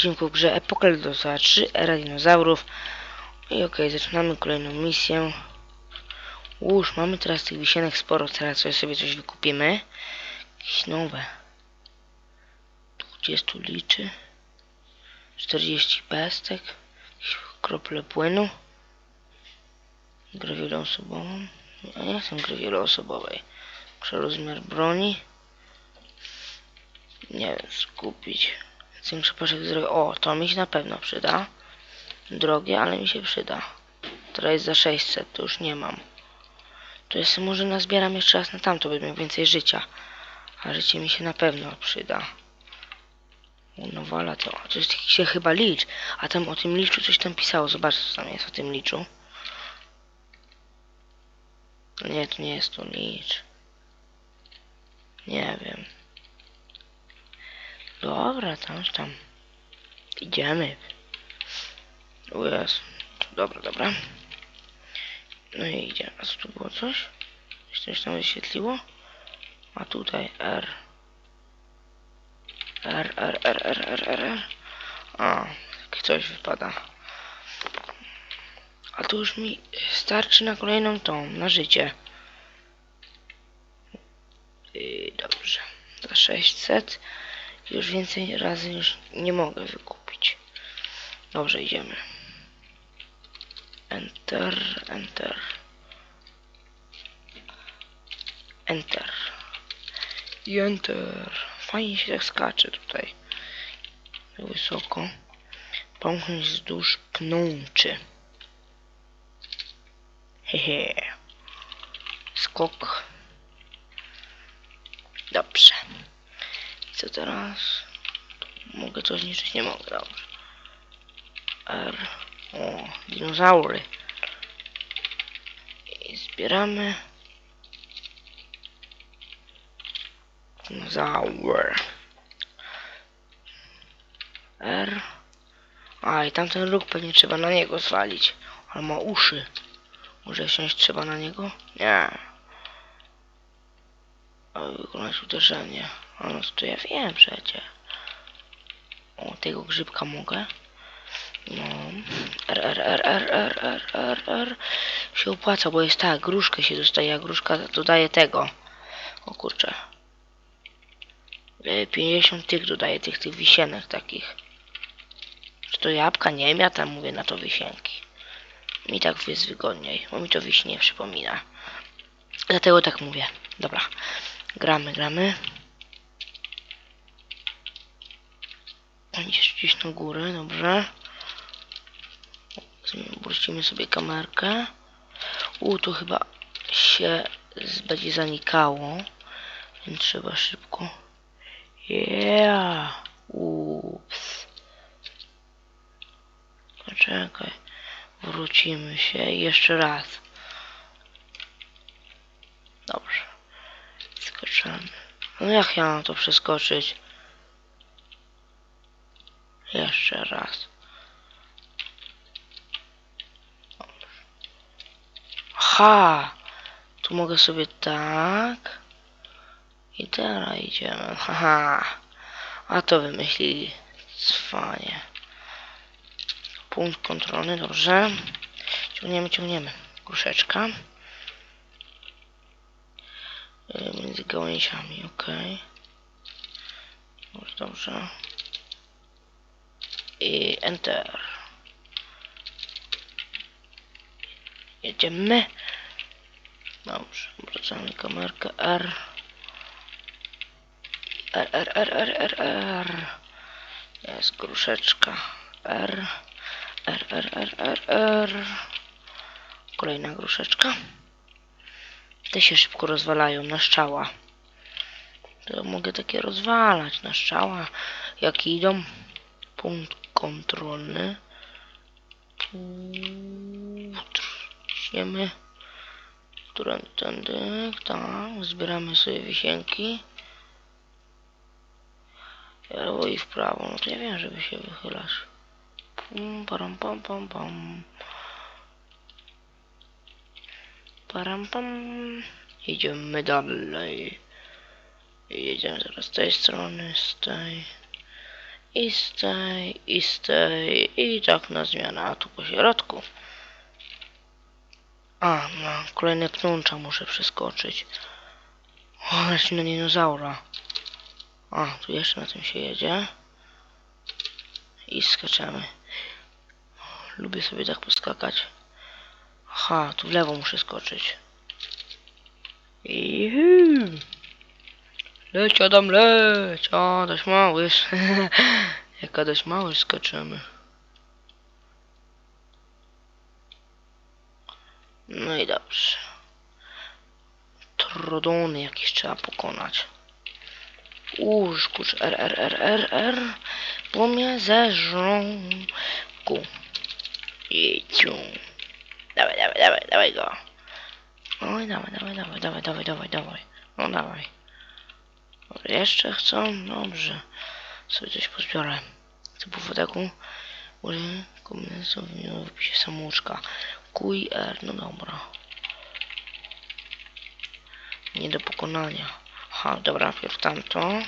odcinku w grze Apokaliptosa 3 Era Dinozaurów. I okej, zaczynamy kolejną misję. Łóż, mamy teraz tych wisienek sporo, teraz sobie, sobie coś wykupimy. Jakieś nowe. 20 liczy. 40 pestek. Krople płynu. Grę wieloosobową. A ja chcę gry wieloosobowej. Przerozmiar broni. Nie wiem, skupić. Większy poszek zdrowia. O, to mi się na pewno przyda. Drogie, ale mi się przyda. Teraz jest za 600, to już nie mam. To jest może nazbieram jeszcze raz na tamto, by miał więcej życia. A życie mi się na pewno przyda. No wola to. Coś się chyba licz. A tam o tym liczu coś tam pisało. Zobacz co tam jest o tym liczu. Nie, to nie jest to licz. Nie wiem. Dobra, tam, tam. Idziemy. O jest. Dobra, dobra. No i idziemy. A co tu było coś? Coś coś tam wyświetliło? A tutaj R. R, R, R, R, R, R, R. A, coś wypada. A to już mi starczy na kolejną tą, na życie. Yy, dobrze. Za 600. Już więcej razy już nie mogę wykupić. Dobrze, idziemy. Enter, enter. Enter. I enter. Fajnie się tak skacze tutaj. Wysoko. Pomknąć wzdłuż pnączy. Hehe. Skok. Dobrze. Co teraz? Mogę coś zniszczyć? Nie mogę, dobrze. R. O, dinozaury. I zbieramy. Dinozaur. R. A, i tamten róg pewnie trzeba na niego zwalić. Ale ma uszy. Może wsiąść trzeba na niego? Nie. Aby wykonać uderzenie. No to ja wiem przecież. O, tego grzybka mogę. No. R, R, R, R, R, R, R, R. Się opłaca, bo jest tak, gruszkę się dostaje, a gruszka dodaje tego. O kurczę. E, 50 tych dodaje, tych, tych wisienek takich. Czy to jabłka? Nie wiem, ja tam mówię na to wisienki. Mi tak jest wygodniej, bo mi to wiśnie przypomina. Dlatego tak mówię. Dobra. Gramy, gramy. Idziesz gdzieś na górę, dobrze. Puścimy sobie kamerkę. U, tu chyba się będzie zanikało. Więc trzeba szybko. Yeah. Ups. Poczekaj. Wrócimy się jeszcze raz. Dobrze. Skoczymy. No jak ja mam to przeskoczyć? Jeszcze raz. Ha! Tu mogę sobie tak. I teraz idziemy. Haha. A to wymyślili. Cwanie. Punkt kontrolny, dobrze. Ciągniemy, ciągniemy. Gruszeczka. Y, Między gałęziami, ok. Dobrze, dobrze. I enter. Jedziemy. Dobrze, wracamy kamerkę R. R, R, R, R, R, R. Jest gruszeczka. R. R, R, R, R, R. Kolejna gruszeczka. Te się szybko rozwalają na szczała. To mogę takie rozwalać na szczała. Jak idą. Punkt kontrolny. Ciśniemy. Którędy, tędy, tak. Zbieramy sobie wisienki. Lewo i w prawo. No to wiem, żeby się wychylać. Pum, param, pam, pam, pam. Param, pam. Idziemy dalej. Jedziemy teraz z tej strony, z tej. I z tej, i z tej, i tak na zmianę, a tu po środku. A, na kolejne pnącza muszę przeskoczyć. O, lecimy na dinozaura. A, tu jeszcze na tym się jedzie. I skaczemy. Lubię sobie tak poskakać. Aha, tu w lewo muszę skoczyć. Juhu. Leć Adam, leć! O, dość małyż. Jaka dość małyż skaczemy. No i dobrze. Trodony jakieś trzeba pokonać. Uż, kurcz, R, R, R, R, R, bo mnie zeżrą. Ku. I ciu. Dawaj, dawaj, dawaj, dawaj go. Oj, dawaj, dawaj, dawaj, dawaj, dawaj, dawaj, dawaj. No dawaj. Jeszcze chcą? Dobrze. Sobie coś pozbiorę. Typu wodeku. Użyj kombinezon wypisie samouczka. Kuj R, no dobra. Nie do pokonania. Aha, dobra, najpierw tamto.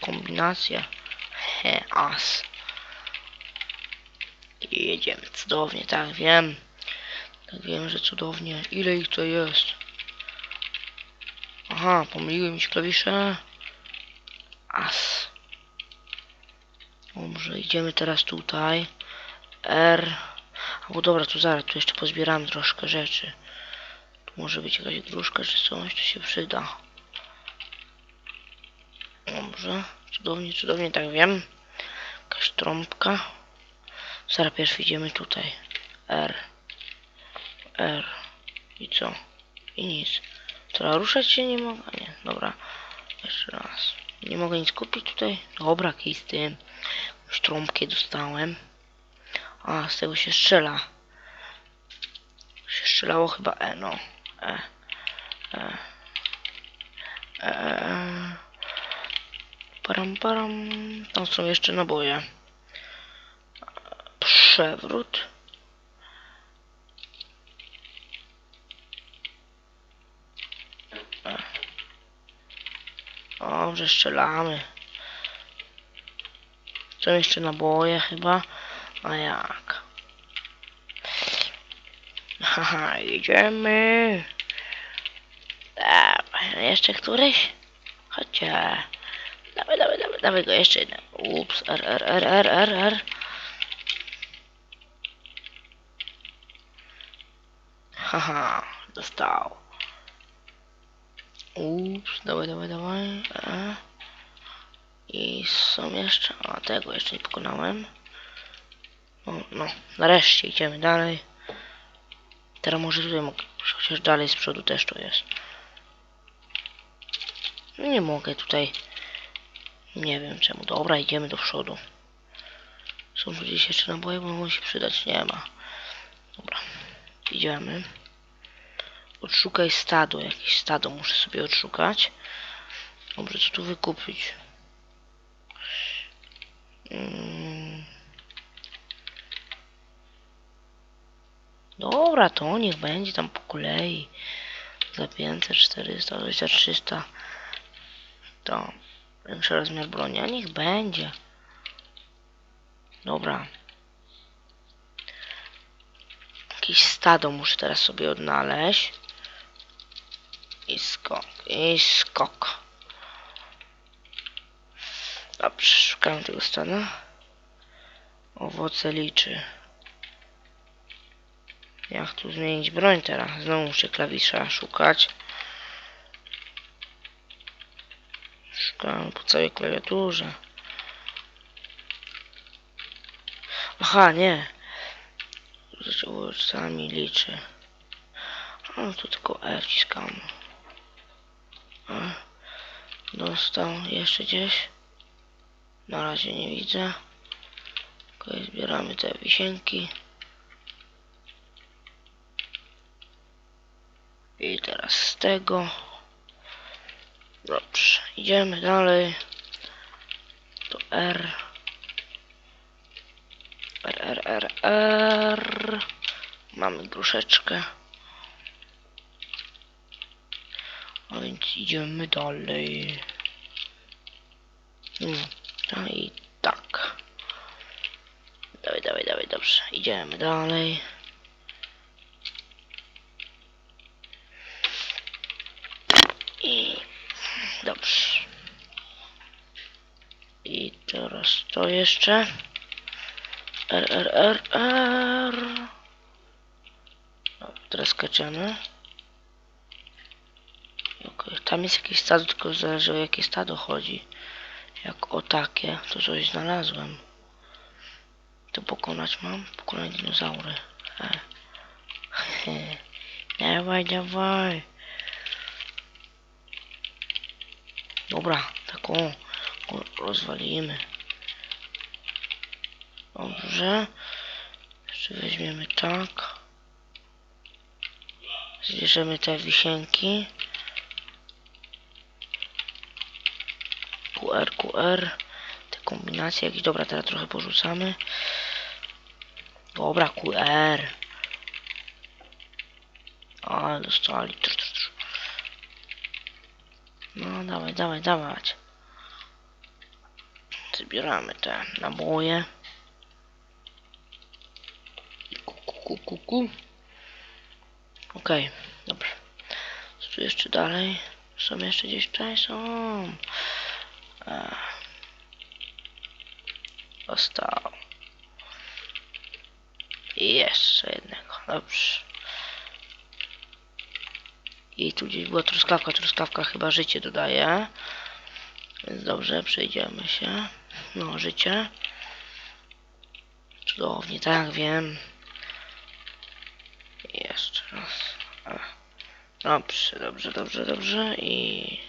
Kombinacja. He, as. Jedziemy cudownie, tak wiem. Tak wiem, że cudownie. Ile ich to jest? Aha, pomyliły mi się klawisze. As. Dobrze, idziemy teraz tutaj. R. Albo dobra, tu zaraz, tu jeszcze pozbieramy troszkę rzeczy. Tu może być jakaś gruszka czy coś, to się przyda. Dobrze, cudownie, cudownie, tak wiem. Jakaś trąbka. Zaraz pierwszy idziemy tutaj. R. R. I co? I nic. Teraz ruszać się nie mogę? Nie, dobra. Jeszcze raz. Nie mogę nic kupić tutaj? Dobra, kij z tym. Już trąbkę dostałem. A, z tego się strzela. Się strzelało chyba E, no. E. E. E. e. Param, param. Tam są jeszcze naboje. Przewrót. E. Dobrze, strzelamy. Są jeszcze naboje chyba. A jak? Haha, idziemy. Dawaj, jeszcze któryś? Chodźcie. Dawaj, dawaj, dawaj, dawaj go jeszcze jeden. Ups, R, R, R, R, R, R. Haha, dostał. Ups, dawaj, dawaj, dawaj. E. I są jeszcze, a tego jeszcze nie pokonałem. No, no, nareszcie idziemy dalej. Teraz może tutaj mogę, chociaż dalej z przodu też to jest. No nie mogę tutaj. Nie wiem czemu. Dobra, idziemy do przodu. Są tu gdzieś jeszcze naboje, bo mogą się przydać. Nie ma. Dobra, idziemy. Odszukaj stado. Jakieś stado muszę sobie odszukać. Dobrze, co tu wykupić? Mm. Dobra, to niech będzie tam po kolei. Za 500, 400, za 300. To większy rozmiar broni, a niech będzie. Dobra. Jakieś stado muszę teraz sobie odnaleźć. I skok, i skok. Dobrze, szukam tego stada. Owoce liczy. Jak tu zmienić broń teraz? Znowu muszę klawisza szukać. Szukam po całej klawiaturze. Aha, nie. Z owocami liczy. No tu tylko E wciskam. Dostał jeszcze gdzieś. Na razie nie widzę. Okej, zbieramy te wisienki. I teraz z tego. Dobrze, idziemy dalej. To R. R, R, R, R. Mamy gruszeczkę. A więc idziemy dalej. Mm, No i tak. Dawaj, dawaj, dawaj, dobrze. Idziemy dalej. I dobrze. I teraz to jeszcze. R, R, R, R. No, teraz skaczemy. Tam jest jakieś stado, tylko zależy o jakie stado chodzi. Jak o takie, to coś znalazłem. To pokonać mam? Pokonać dinozaury. E. dawaj, dawaj. Dobra, taką rozwalimy. Dobrze. Jeszcze weźmiemy tak. Zbierzemy te wisienki. QR, QR. Te kombinacje jakieś. Dobra, teraz trochę porzucamy. Dobra, QR. A, dostali. No, dawaj, dawaj, dawać. Zbieramy te naboje. I ku, ku, ku, ku, ku. Okej, dobrze. Co tu jeszcze dalej? Są jeszcze gdzieś tutaj? Są. Ech. Został. I jeszcze jednego. Dobrze. I tu gdzieś była truskawka. Truskawka chyba życie dodaje. Więc dobrze, przejdziemy się. No, życie. Cudownie, tak, wiem. I jeszcze raz. Dobrze, dobrze, dobrze, dobrze. I...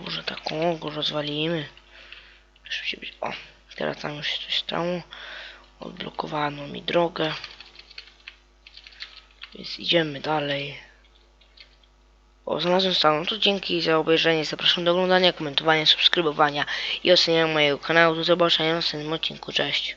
Może taką go rozwalimy. O, teraz tam już się coś stało. Odblokowano mi drogę. Więc idziemy dalej. O, znalazłem stałą. To dzięki za obejrzenie. Zapraszam do oglądania, komentowania, subskrybowania i oceniania mojego kanału. Do zobaczenia w następnym odcinku. Cześć.